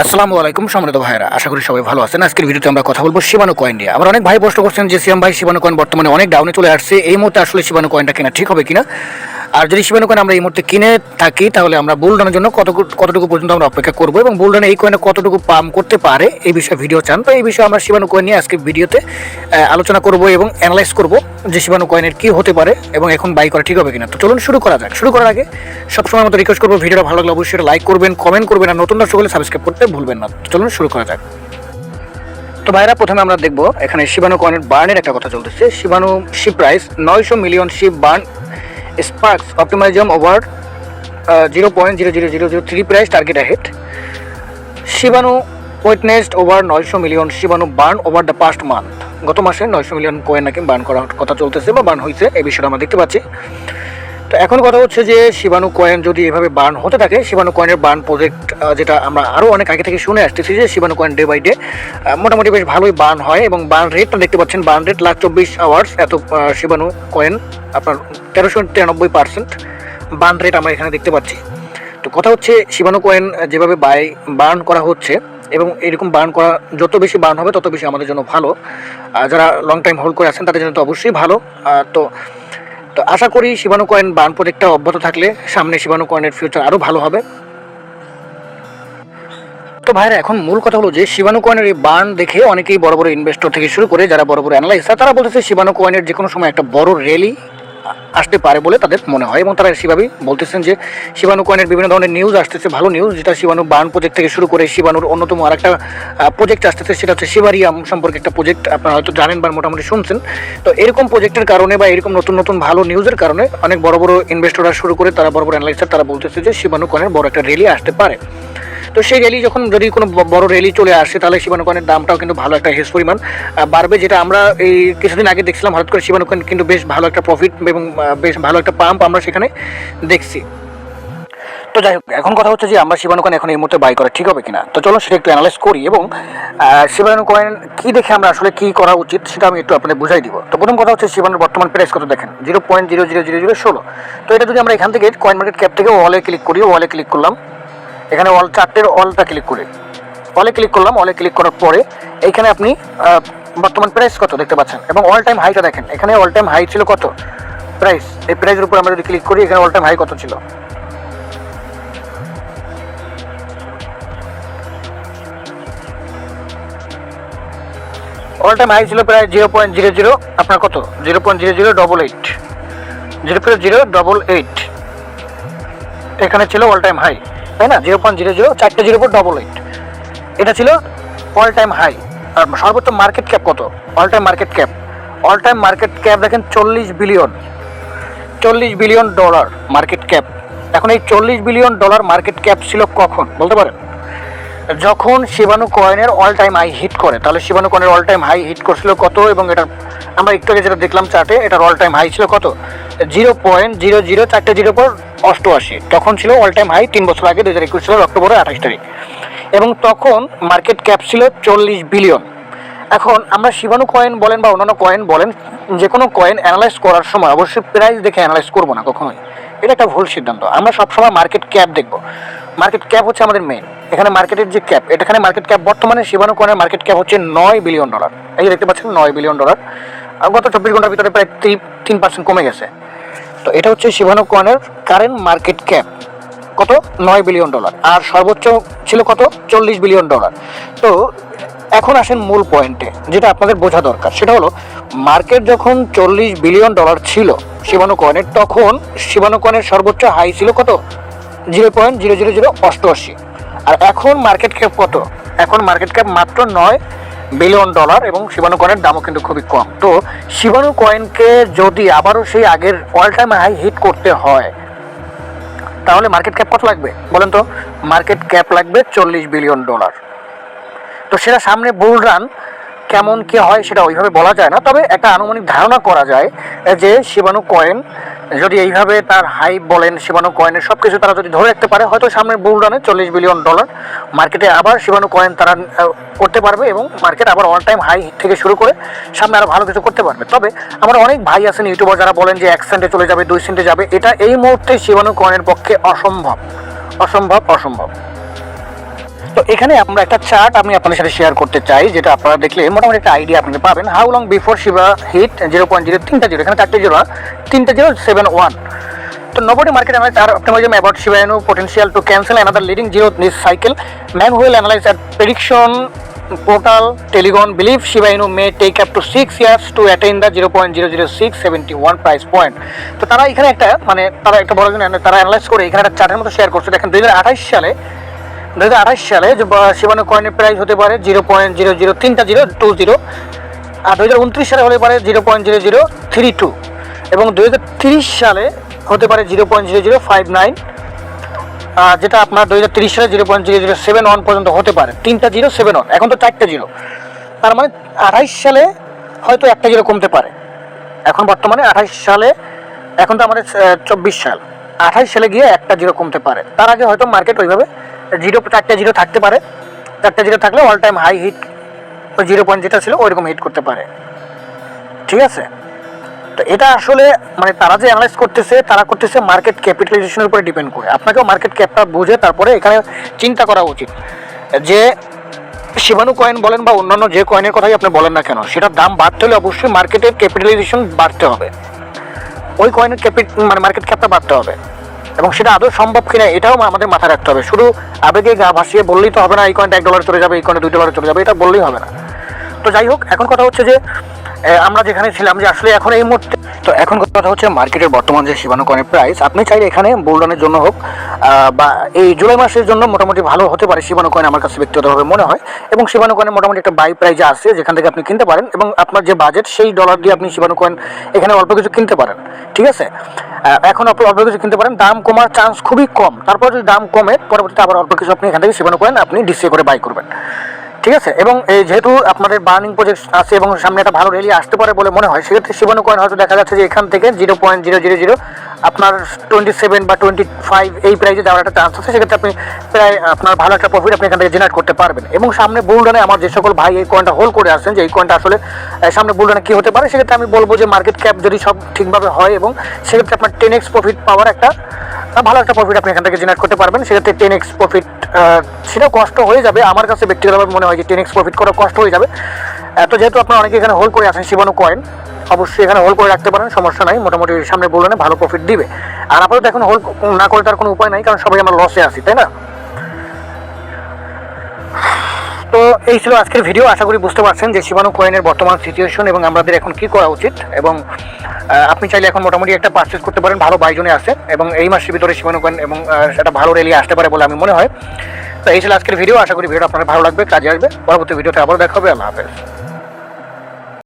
আসসালামু আলাইকুম সম্মানিত ভাইরা আশা করি সবাই ভালো আছেন। আজকের ভিডিওতে আমরা কথা বলব শিবানো কয়েন নিয়ে। আমার অনেক ভাই প্রশ্ন করছেন যে, সিয়াম ভাই শিবানো কয়েন বর্তমানে অনেক ডাউনে চলে আসছে। এই মুহূর্তে আসলে শিবানো কয়েনটা কেনা ঠিক হবে কিনা? আর যদি শিবানো কয়েন আমরা এই মুহূর্তে কিনে থাকি, তাহলে আমরা বুলডানের জন্য কত কতটুকু পর্যন্ত আমরা অপেক্ষা করব এবং বুলডানে এই কয়েনে কতটুকু পাম করতে পারে, এই বিষয়ে ভিডিও চান। তো এই বিষয়ে আমরা শিবানো কয়েন নিয়ে আজকে ভিডিওতে আলোচনা করব এবং অ্যানালাইজ করব যে শিবানো কয়েনের কী হতে পারে এবং এখন বাই করা ঠিক হবে কিনা। তো চলুন শুরু করা যাক। শুরু করার আগে সবসময় মতো রিকোয়েস্ট করব ভিডিওটা ভালো লাগলে অবশ্যই লাইক করবেন কমেন্ট করবেন, আর নতুন দর্শক হলে সাবস্ক্রাইব করতে ভুলবেন না। চলুন শুরু করা যাক। তো ভাইরা, প্রথমে আমরা দেখব, এখানে শিবানু কয়েনের বার্নের একটা কথা চলতেছে। শিবানু শিপ প্রাইস নয়শো million SHIB burn sparks optimism over zero point zero zero zero zero three price target ahead Shiba Inu witnessed over নয়শো million Shiba Inu burn over the past month গত মাসে নয়শো million coin নাকি burn করার কথা চলতেছে বা burn হয়েছে এই বিষয়টা আমরা দেখতে পাচ্ছি। তো এখন কথা হচ্ছে যে শিবানু কয়েন যদি এভাবে বার্ন হতে থাকে, শিবানু কয়েনের বার্ন প্রজেক্ট যেটা আমরা আরও অনেক আগে থেকে শুনে আসতেছি যে Shiba Inu coin day by day মোটামুটি বেশ ভালোই বার্ন হয় এবং বার্ন রেটটা দেখতে পাচ্ছেন, বার্ন রেট লাখ চব্বিশ আওয়ার্স এত শিবানু কয়েন আপনার তেরোশো তিরানব্বই পার্সেন্ট বার্ন রেট আমরা এখানে দেখতে পাচ্ছি। তো কথা হচ্ছে শিবানু কয়েন যেভাবে বাই, বার্ন করা হচ্ছে এবং এরকম বার্ন করা যত বেশি বার্ন হবে তত বেশি আমাদের জন্য ভালো। যারা লং টাইম হোল্ড করে আছেন তাদের জন্য তো অবশ্যই ভালো। তো তো আশা করি শিবানু কয়েন বার্ন প্রজেক্টটা অব্যাহত থাকলে সামনে শিবানু কয়েনের ফিউচার আরও ভালো হবে। তো ভাইরা, এখন মূল কথা হলো যে শিবানু কয়েনের এই বার্ন দেখে অনেকেই বড় বড় ইনভেস্টর থেকে শুরু করে যারা বড় বড় অ্যানালাইস তারা বলতেছে শিবানু কয়েনের যে কোনো সময় একটা বড় র্যালি আসতে পারে বলে তাদের মনে হয়। এবং তারা সেভাবেই বলতেছেন যে, শিবানু কয়েনের বিভিন্ন ধরনের নিউজ আসতেছে, ভালো নিউজ যেটা শিবানু বার্ন প্রজেক্ট থেকে শুরু করে শিবানুর অন্যতম আর একটা প্রজেক্ট আসতেছে, সেটা হচ্ছে শিবারিয়াম সম্পর্কে একটা প্রজেক্ট আপনারা হয়তো জানেন বা মোটামুটি শুনছেন। তো এরকম প্রজেক্টের কারণে বা এরকম নতুন নতুন ভালো নিউজের কারণে অনেক বড় বড় ইনভেস্টররা শুরু করে তারা বড় বড় অ্যানালাইজার তারা বলতেছে যে, শিবানু কয়েনের বড় একটা র্যালি আসতে পারে। তো সেই র্যালি যখন যদি কোনো বড় র্যালি চলে আসে, তাহলে শিবানু কয়েনের দামটাও কিন্তু ভালো একটা হেস পরিমাণ বাড়বে, যেটা আমরা এই কিছুদিন আগে দেখছিলাম, হঠাৎ করে শিবানু কয়েন কিন্তু বেশ ভালো একটা প্রফিট এবং বেশ ভালো একটা পাম্প আমরা সেখানে দেখছি। তো যাই হোক, এখন কথা হচ্ছে যে আমরা শিবানু কয়েন এখন এই মুহূর্তে বাই করা, ঠিক হবে কিনা? তো চলো সেটা একটু অ্যানালাইজ করি এবং শিবানু কয়েন কি দেখে আমরা আসলে কী করা উচিত সেটা আমি একটু আপনাদের বুঝাই দিব। তো প্রথম কথা হচ্ছে শিবানুর বর্তমান প্রাইস কত দেখেন? Zero point zero zero zero zero ষোলো। তো এটা যদি আমরা এখান থেকে কয়েন মার্কেট ক্যাপ থেকে ওয়ালে ক্লিক করি ওয়ালে ক্লিক করলাম এখানে অল চারটের অলটা ক্লিক করে। অলে ক্লিক করলাম অলে ক্লিক করার পরে এইখানে আপনি বর্তমান প্রাইস কত দেখতে পাচ্ছেন? এবং অল টাইম হাইটা দেখেন, এখানে অল টাইম হাই ছিল কত? প্রাইস এই প্রাইসের উপর আমরা যদি ক্লিক করি, এখানে অল টাইম হাই কত ছিল? অল টাইম হাই ছিল প্রায় জিরো পয়েন্ট জিরো জিরো আপনার কত? Zero point zero zero double eight zero point zero double eight এখানে ছিল অল টাইম হাই তাই না? জিরো পয়েন্ট জিরো জিরো চারটে জিরো পর ডবল এইট এটা ছিল অল টাইম হাই আর সর্বোচ্চ মার্কেট ক্যাপ কত? All time market cap all time market cap দেখেন চল্লিশ বিলিয়ন চল্লিশ বিলিয়ন ডলার মার্কেট ক্যাপ এখন এই চল্লিশ বিলিয়ন ডলার মার্কেট ক্যাপ ছিল কখন? বলতে পারেন? যখন শিবানু কয়েনের অল টাইম হাই হিট করে। তাহলে শিবানু কয়েনের অল টাইম হাই হিট করছিল কত? এবং এটা আমরা একটু আগে যেটা দেখলাম চার্টে এটার অল টাইম হাই ছিল কত? জিরো পয়েন্ট জিরো জিরো চারটে জিরো পর অষ্টআশি। তখন ছিল অল টাইম হাই তিন বছর আগে দু হাজার একুশ সালের অক্টোবরের আঠাশ তারিখ। এবং তখন মার্কেট ক্যাপ ছিল চল্লিশ বিলিয়ন এখন আমরা শিবানু কয়েন বলেন বা অন্যান্য কয়েন বলেন যে কোনো কয়েন অ্যানালাইজ করার সময় অবশ্যই প্রাইস দেখে অ্যানালাইজ করব না কখনোই। এটা একটা ভুল সিদ্ধান্ত। আমরা সবসময় মার্কেট ক্যাপ দেখব। মার্কেট ক্যাপ হচ্ছে আমাদের মেন এখানে মার্কেটের যে ক্যাপ এখানে মার্কেট ক্যাপ বর্তমানে শিবানু কয়েনের মার্কেট ক্যাপ হচ্ছে নয় বিলিয়ন ডলার এই যে দেখতে পাচ্ছেন, নয় বিলিয়ন ডলার গত চব্বিশ ঘণ্টার ভিতরে প্রায় তিন পার্সেন্ট কমে গেছে। তো এটা হচ্ছে শিবানু কয়েনের কারেন্ট মার্কেট ক্যাপ কত? নয় বিলিয়ন ডলার আর সর্বোচ্চ ছিল কত? চল্লিশ বিলিয়ন ডলার তো এখন আসেন মূল পয়েন্টে যেটা আপনাদের বোঝা দরকার। সেটা হলো মার্কেট যখন চল্লিশ বিলিয়ন ডলার ছিল শিবানু কয়েনের তখন শিবানু কয়েনের সর্বোচ্চ হাই ছিল কত? Zero point zero zero zero অষ্টআশি। আর এখন মার্কেট ক্যাপ কত? এখন মার্কেট ক্যাপ মাত্র নয় বিলিয়ন ডলার এবং শিবানু কয়েনের দামও কিন্তু খুবই কম। তো শিবানু কয়েনকে যদি আবারও সেই আগের অল টাইম হাই হিট করতে হয়, তাহলে মার্কেট ক্যাপ কত লাগবে? বলেন তো মার্কেট ক্যাপ লাগবে চল্লিশ বিলিয়ন ডলার। তো সেটা সামনে বুল রান কেমন কি হয় সেটা ওইভাবে বলা যায় না, তবে একটা আনুমানিক ধারণা করা যায় যে শিবানু কয়েন যদি এইভাবে তার হাই বলেন, শিবানু কয়েনের সব কিছু তারা যদি ধরে রাখতে পারে, হয়তো সামনের বুল রানে চল্লিশ বিলিয়ন ডলার মার্কেটে আবার শিবানু কয়েন তারা করতে পারবে এবং মার্কেট আবার অল টাইম হাই থেকে শুরু করে সামনে আরও ভালো কিছু করতে পারবে। তবে আমার অনেক ভাই আছেন ইউটিউবার যারা বলেন যে এক সেন্টে চলে যাবে, দুই সেন্টে যাবে। এটা এই মুহূর্তে শিবানু কয়েনের পক্ষে অসম্ভব। অসম্ভব অসম্ভব। তো এখানে আমরা একটা চার্ট আমি আপনাদের সাথে শেয়ার করতে চাই, যেটা আপনারা দেখলে মোটামুটি একটা আইডিয়া আপনি পাবেন। How long before Shiba hit zero point zero তিনটা জিরো এখানে চারটে জিরো তিনটে জিরো সেভেন ওয়ান তো নোবডি মার্কেট অ্যানালাইজ আর আপনি বলছেন about Shiba potential to cancel another leading zero nice cycle manual analyze at prediction portal telegon believe Shiba Inu may take up to six years to attain the zero point zero zero six seventy one price point তো তারা এখানে একটা মানে তারা একটা বড় তারা analyse করে এখানে একটা চার্টের মতো শেয়ার করছে। দেখেন দুই হাজার আঠাশ সালে দু হাজার আঠাশ সালে শিবানু কয়েনের প্রাইস হতে পারে জিরো পয়েন্ট জিরো জিরো তিনটা জিরো টু জিরো আর দু হাজার উনত্রিশ সালে হতে পারে zero point zero zero three two এবং দু হাজার তিরিশ সালে হতে পারে zero point zero zero five nine যেটা আপনার দু হাজার তিরিশ সালে zero point zero zero seven one পর্যন্ত হতে পারে, তিনটা জিরো সেভেন ওয়ান এখন তো চারটে জিরো তার মানে আঠাইশ সালে হয়তো একটা জিরো কমতে পারে। এখন বর্তমানে আঠাইশ সালে, এখন তো আমাদের চব্বিশ সাল। আঠাইশ সালে গিয়ে একটা জিরো কমতে পারে। তার আগে হয়তো মার্কেট ওইভাবে জিরো চারটে জিরো থাকতে পারে। চারটে জিরো থাকলে অল টাইম হাই হিট ওই জিরো পয়েন্ট যেটা ছিল ওইরকম হিট করতে পারে। ঠিক আছে? তো এটা আসলে মানে তারা যে অ্যানালাইজ করতেছে, তারা করতেছে মার্কেট ক্যাপিটালাইজেশনের উপরে ডিপেন্ড করে। আপনাকেও মার্কেট ক্যাপটা বুঝে তারপরে এখানে চিন্তা করা উচিত যে শিবানু কয়েন বলেন বা অন্যান্য যে কয়েনের কথাই আপনি বলেন না কেন, সেটার দাম বাড়তে হলে অবশ্যই মার্কেটের ক্যাপিটালাইজেশন বাড়তে হবে। ওই কয়েনের ক্যাপিট মানে মার্কেট ক্যাপটা বাড়তে হবে। এবং সেটা আদৌ সম্ভব কিনা এটাও আমাদের মাথায় রাখতে হবে। শুধু আবেগে গা ভাসিয়ে বললেই তো হবে না, এই কয়েন্ট এক ডলার চলে যাবে, এই কয়েন্ট দুই ডলার চলে যাবে, এটা বললেই হবে না। তো যাই হোক, এখন কথা হচ্ছে যে আমরা যেখানে ছিলাম যে আসলে এখন এই মুহূর্তে তো এখন কথা হচ্ছে মার্কেটের বর্তমান যে শিবানু কয়েনের প্রাইস আপনি চাইলে এখানে বোল্ডনের জন্য হোক বা এই জুলাই মাসের জন্য মোটামুটি ভালো হতে পারে শিবানু কয়েন আমার কাছে ব্যক্তিগতভাবে মনে হয়। এবং শিবানু কয়েনের মোটামুটি একটা বাই প্রাইজে আছে, যেখান থেকে আপনি কিনতে পারেন এবং আপনার যে বাজেট সেই ডলার দিয়ে আপনি শিবানু কয়েন এখানে অল্প কিছু কিনতে পারেন। ঠিক আছে? এখন আপনি অল্প কিছু কিনতে পারেন, দাম কমার চান্স খুবই কম। তারপর যদি দাম কমে, পরবর্তীতে আবার অল্প কিছু আপনি এখান থেকে শিবানু কয়েন আপনি ডিসিএ করে বাই করবেন। ঠিক আছে? এবং এই যেহেতু আপনাদের বার্নিং প্রজেক্ট আছে এবং সামনে একটা ভালো র্যালি আসতে পারে বলে মনে হয়, সেক্ষেত্রে শিবানু কয়েন হয়তো দেখা যাচ্ছে যে এখান থেকে zero point zero zero zero আপনার টোয়েন্টি সেভেন বা টোয়েন্টি ফাইভ এই প্রাইজে যাওয়ার একটা চান্স আছে, সেক্ষেত্রে আপনি প্রায় আপনার ভালো একটা প্রফিট আপনি এখান থেকে জেনারেট করতে পারবেন। এবং সামনে বুলডানে আমার যে সকল ভাই এই কয়েনটা হোল্ড করে আসছেন, যে এই কয়েনটা আসলে সামনে বুলডানে কী হতে পারে, সেক্ষেত্রে আমি বলব যে মার্কেট ক্যাপ যদি সব ঠিকভাবে হয় এবং সেক্ষেত্রে আপনার টেন এক্স প্রফিট পাওয়ার একটা ভালো একটা প্রফিট আপনি এখান থেকে জেনারেট করতে পারবেন। সেক্ষেত্রে টেন এক্স প্রফিট সেটা কষ্ট হয়ে যাবে। আমার কাছে ব্যক্তিগতভাবে মনে হয় যে টেন এক্স প্রফিট করা কষ্ট হয়ে যাবে। এত যেহেতু আপনারা অনেকে এখানে হোল্ড করে আসেন শিবানু কয়েন অবশ্যই এখানে হোল্ড করে রাখতে পারেন, সমস্যা নাই। মোটামুটি সামনে বললেন, ভালো প্রফিট দিবে। আর আপাতত এখন হোল্ড না করে তার কোনো উপায় নাই, কারণ সবাই আমার লসে আছি, তাই না? তো এই ছিল আজকের ভিডিও আশা করি বুঝতে পারছেন যে শিবানু কয়েনের বর্তমান সিচুয়েশন এবং আমাদের এখন কি করা উচিত। এবং আপনি চাইলে এখন মোটামুটি একটা পারচেস করতে পারেন। ভালো বাইজনে আছে এবং এই মাসের ভিতরে শিবানু কয়েন এবং একটা ভালো রেলি আসতে পারে বলে আমি মনে হয়। তো এই ছিল আজকের ভিডিও আশা করি ভিডিও আপনার ভালো লাগবে, কাজে আসবে। পরবর্তী ভিডিওতে আবার দেখা হবে। আল্লাহ হাফেজ।